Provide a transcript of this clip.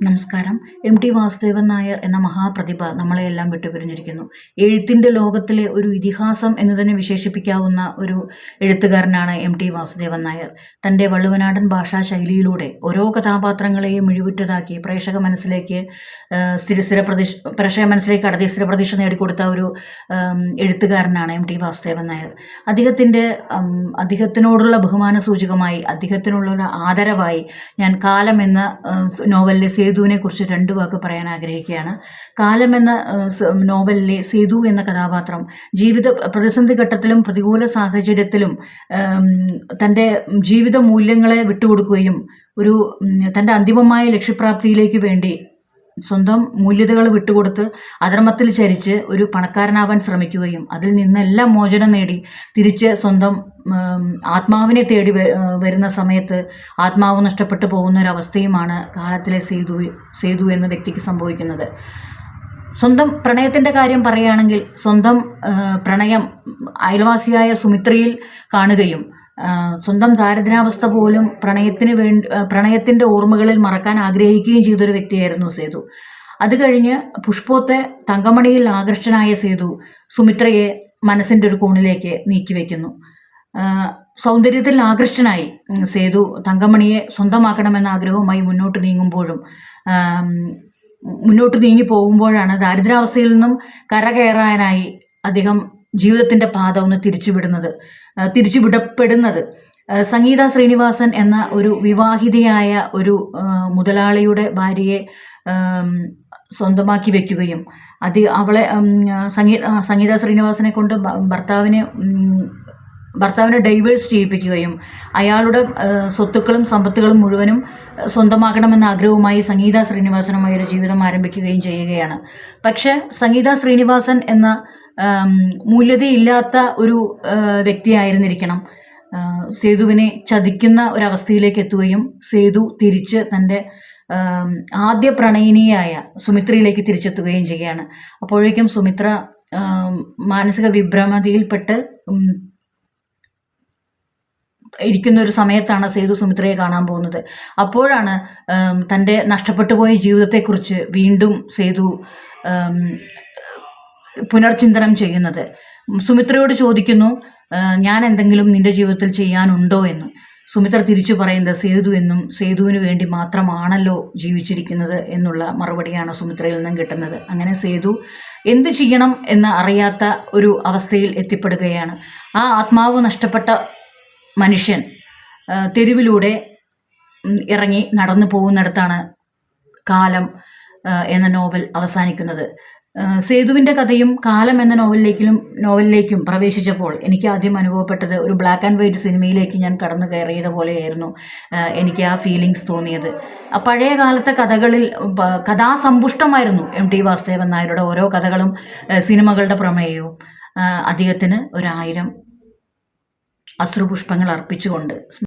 നമസ്കാരം. M T Vasudevan Nair എന്ന മഹാപ്രതിഭ നമ്മളെയെല്ലാം വിട്ടുപിരിഞ്ഞിരിക്കുന്നു. എഴുത്തിന്റെ ലോകത്തിലെ ഒരു ഇതിഹാസം എന്ന് തന്നെ വിശേഷിപ്പിക്കാവുന്ന ഒരു എഴുത്തുകാരനാണ് എം ടി വാസുദേവൻ നായർ. തന്റെ വള്ളുവനാടൻ ഭാഷാ ശൈലിയിലൂടെ ഓരോ കഥാപാത്രങ്ങളെയും മിഴിവുറ്റതാക്കി പ്രേക്ഷക മനസ്സിലേക്ക് സ്ഥിര സ്ഥിര പ്രതീക്ഷ പ്രേക്ഷക മനസ്സിലേക്ക് കടത്തി സ്ഥിര പ്രതീക്ഷ നേടിക്കൊടുത്ത ഒരു എഴുത്തുകാരനാണ് എം ടി വാസുദേവൻ നായർ. അദ്ദേഹത്തിന്റെ അദ്ദേഹത്തിനോടുള്ള ബഹുമാന സൂചകമായി അദ്ദേഹത്തിനുള്ള ആദരവായി ഞാൻ കാലം എന്ന നോവലിലെ സേതുവിനെ കുറിച്ച് രണ്ട് വാക്ക് പറയാൻ ആഗ്രഹിക്കുകയാണ്. കാലം എന്ന നോവലിലെ സേതു എന്ന കഥാപാത്രം ജീവിത പ്രതിസന്ധി ഘട്ടത്തിലും പ്രതികൂല സാഹചര്യത്തിലും തന്റെ ജീവിത മൂല്യങ്ങളെ വിട്ടുകൊടുക്കുകയും ഒരു തന്റെ അന്തിമമായ ലക്ഷ്യപ്രാപ്തിയിലേക്ക് വേണ്ടി സ്വന്തം മൂല്യതകൾ വിട്ടുകൊടുത്ത് അധർമ്മത്തിൽ ചരിച്ച് ഒരു പണക്കാരനാവാൻ ശ്രമിക്കുകയും അതിൽ നിന്നെല്ലാം മോചനം നേടി തിരിച്ച് സ്വന്തം ആത്മാവിനെ തേടി വരുന്ന സമയത്ത് ആത്മാവ് നഷ്ടപ്പെട്ടു പോകുന്ന ഒരു അവസ്ഥയുമാണ് കാലത്തിലെ സേതു സേതു എന്ന വ്യക്തിക്ക് സംഭവിക്കുന്നത്. സ്വന്തം പ്രണയത്തിന്റെ കാര്യം പറയുകയാണെങ്കിൽ സ്വന്തം പ്രണയം അയൽവാസിയായ സുമിത്രയിൽ കാണുകയും സ്വന്തം ദാരിദ്ര്യാവസ്ഥ പോലും പ്രണയത്തിന് വേണ്ടി പ്രണയത്തിന്റെ ഓർമ്മകളിൽ മറക്കാൻ ആഗ്രഹിക്കുകയും ചെയ്തൊരു വ്യക്തിയായിരുന്നു സേതു. അത് കഴിഞ്ഞ് പുഷ്പോത്തെ തങ്കമണിയിൽ ആകർഷ്ടനായ സേതു സുമിത്രയെ മനസ്സിന്റെ ഒരു കോണിലേക്ക് നീക്കി വയ്ക്കുന്നു സൗന്ദര്യത്തിൽ ആകൃഷ്ടനായി സേതു തങ്കമണിയെ സ്വന്തമാക്കണമെന്ന ആഗ്രഹവുമായി മുന്നോട്ട് നീങ്ങുമ്പോഴും മുന്നോട്ട് നീങ്ങി പോകുമ്പോഴാണ് ദാരിദ്ര്യാവസ്ഥയിൽ നിന്നും കരകയറാനായി അദ്ദേഹം ജീവിതത്തിന്റെ പാത ഒന്ന് തിരിച്ചുവിടുന്നത് തിരിച്ചുവിടപ്പെടുന്നത്. സംഗീത ശ്രീനിവാസൻ എന്ന ഒരു വിവാഹിതയായ ഒരു മുതലാളിയുടെ ഭാര്യയെ സ്വന്തമാക്കി വെക്കുകയും അത് അവളെ സംഗീത സംഗീത ശ്രീനിവാസനെ കൊണ്ട് ഭർത്താവിനെ ഭർത്താവിനെ ഡൈവേഴ്സ് ചെയ്യിപ്പിക്കുകയും അയാളുടെ സ്വത്തുക്കളും സമ്പത്തുകളും മുഴുവനും സ്വന്തമാക്കണമെന്ന ആഗ്രഹവുമായി സംഗീത ശ്രീനിവാസനുമായി ഒരു ജീവിതം ആരംഭിക്കുകയും ചെയ്യുകയാണ്. പക്ഷേ സംഗീത ശ്രീനിവാസൻ എന്ന മൂല്യതയില്ലാത്ത ഒരു വ്യക്തിയായിരുന്നിരിക്കണം. സേതുവിനെ ചതിക്കുന്ന ഒരവസ്ഥയിലേക്ക് എത്തുകയും സേതു തിരിച്ച് തന്റെ ആദ്യ പ്രണയിനിയായ സുമിത്രയിലേക്ക് തിരിച്ചെത്തുകയും ചെയ്യുകയാണ്. അപ്പോഴേക്കും സുമിത്ര മാനസിക വിഭ്രമതിയിൽപ്പെട്ട് ഇരിക്കുന്ന ഒരു സമയത്താണ് സേതു സുമിത്രയെ കാണാൻ പോകുന്നത്. അപ്പോഴാണ് തന്റെ നഷ്ടപ്പെട്ടു പോയ ജീവിതത്തെക്കുറിച്ച് വീണ്ടും സേതു പുനർചിന്തനം ചെയ്യുന്നത്. സുമിത്രയോട് ചോദിക്കുന്നു ഞാൻ എന്തെങ്കിലും നിന്റെ ജീവിതത്തിൽ ചെയ്യാനുണ്ടോ എന്ന്? സുമിത്ര തിരിച്ചു പറയുന്നത് സേതു എന്നും സേതുവിന് വേണ്ടി മാത്രമാണല്ലോ ജീവിച്ചിരിക്കുന്നത് എന്നുള്ള മറുപടിയാണ് സുമിത്രയിൽ നിന്നും കിട്ടുന്നത്. അങ്ങനെ സേതു എന്ത് ചെയ്യണം എന്ന് അറിയാത്ത ഒരു അവസ്ഥയിൽ എത്തിപ്പെടുകയാണ്. ആ ആത്മാവ് നഷ്ടപ്പെട്ട മനുഷ്യൻ തെരുവിലൂടെ ഇറങ്ങി നടന്നു പോകുന്നിടത്താണ് കാലം എന്ന നോവൽ അവസാനിക്കുന്നത്. സേതുവിന്റെ കഥയും കാലം എന്ന നോവലിലേക്കും നോവലിലേക്കും പ്രവേശിച്ചപ്പോൾ എനിക്ക് ആദ്യം അനുഭവപ്പെട്ടത് ഒരു ബ്ലാക്ക് ആൻഡ് വൈറ്റ് സിനിമയിലേക്ക് ഞാൻ കടന്നു കയറിയത് പോലെയായിരുന്നു എനിക്ക് ആ ഫീലിങ്സ് തോന്നിയത്. പഴയ കാലത്തെ കഥകളിൽ കഥാസമ്പുഷ്ടമായിരുന്നു എം ടി വാസുദേവൻ നായരുടെ ഓരോ കഥകളും സിനിമകളുടെ പ്രമേയവും. അദ്ദേഹത്തിന് ഒരായിരം അശ്രുപുഷ്പങ്ങൾ അർപ്പിച്ചുകൊണ്ട്